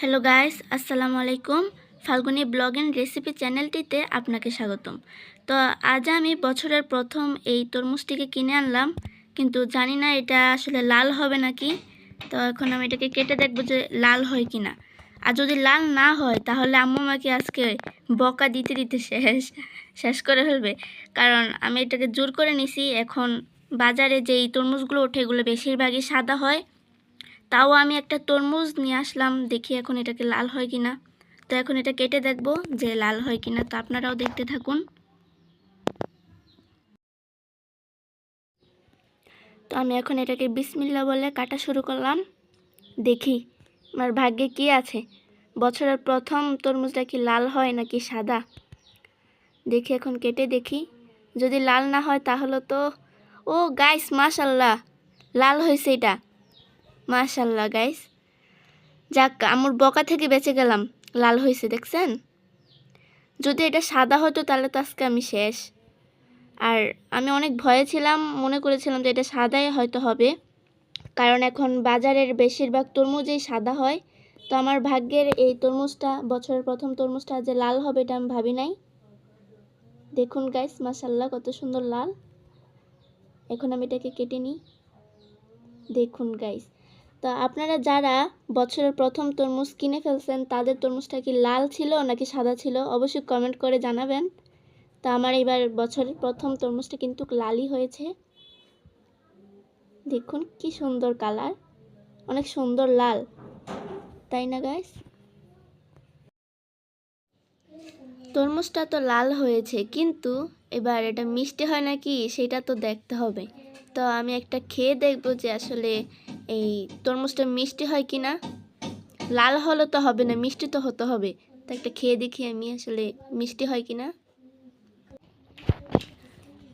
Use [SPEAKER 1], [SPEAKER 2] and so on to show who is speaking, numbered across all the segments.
[SPEAKER 1] Hello guys, আসসালামু আলাইকুম। Falguni blog and recipe চ্যানেলটিতে আপনাকে স্বাগতম। তো আজ আমি বছরের প্রথম এই তরমুজটিকে কিনে আনলাম, কিন্তু জানি না এটা আসলে লাল হবে নাকি। তো এখন আমি এটাকে কেটে দেখব যে লাল হয় কি না আর যদি লাল না হয়, তাহলে আম্মু আমাকে আজকে বকা দিতে দিতে শেষ শেষ করে ফেলবে। কারণ আমি এটাকে জোর করে নিছি, এখন বাজারে যেই তরমুজগুলো ওঠে, এগুলো বেশিরভাগই সাদা হয়। তাও আমি একটা তরমুজ নিয়ে আসলাম, দেখি এখন এটাকে লাল হয় কিনা। তো এখন এটা কেটে দেখব যে লাল হয় কিনা, তো আপনারাও দেখতে থাকুন। তো আমি এখন এটাকে বিসমিল্লা বলে কাটা শুরু করলাম। দেখি, আমার ভাগ্যে কি আছে? বছরের প্রথম তরমুজটা কি লাল হয় নাকি সাদা? দেখি, এখন কেটে দেখি। যদি লাল না হয় তাহলে তো, ও গাইস মাশাল্লাহ লাল হয়েছে এটা। মাশাল্লাহ গাইস যাক, আমার বকা থেকে বেঁচে গেলাম। লাল হয়েছে দেখছেন? যদি এটা সাদা হতো, তাহলে তো আজকে আমি শেষ। আর আমি অনেক ভয়ে ছিলাম, মনে করেছিলাম যে এটা সাদাই হয়তো হবে। কারণ এখন বাজারের বেশিরভাগ তরমুজেই সাদা হয়। তো আমার ভাগ্যের এই তরমুজটা, বছরের প্রথম তরমুজটা যে লাল হবে, এটা আমি ভাবি নাই। দেখুন গাইস মাশাল্লাহ কত সুন্দর লাল। এখন আমি এটাকে কেটে নিই। দেখুন গাইস তো আপনারা যারা বছরের প্রথম তরমুজ কিনে ফেলছেন, তাদের তরমুজটা কি লাল ছিল নাকি সাদা ছিল অবশ্যই কমেন্ট করে জানাবেন। তো আমার এবার বছরের প্রথম তরমুজটা কিন্তু লালই হয়েছে। দেখুন কি সুন্দর কালার, অনেক সুন্দর লাল, তাই না গাইস তরমুজটা তো লাল হয়েছে, কিন্তু এবার এটা মিষ্টি হয় নাকি সেটা তো দেখতে হবে। তো আমি একটা খেয়ে দেখব যে আসলে এই তরমুজটা মিষ্টি হয় কি না? লাল হলে তো হবে না, মিষ্টি তো হতে হবে। তো একটা খেয়ে দেখি আমি আসলে মিষ্টি হয় কি না।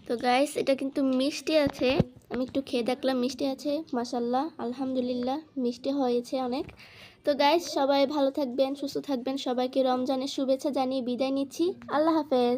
[SPEAKER 1] তো গাইস এটা কিন্তু মিষ্টি আছে। আমি একটু খেয়ে দেখলাম মিষ্টি আছে। মাসাল্লাহ আলহামদুলিল্লাহ, মিষ্টি হয়েছে অনেক। তো গাইস সবাই ভালো থাকবেন, সুস্থ থাকবেন। সবাইকে রমজানের শুভেচ্ছা জানিয়ে বিদায় নিচ্ছি। আল্লাহ হাফেজ।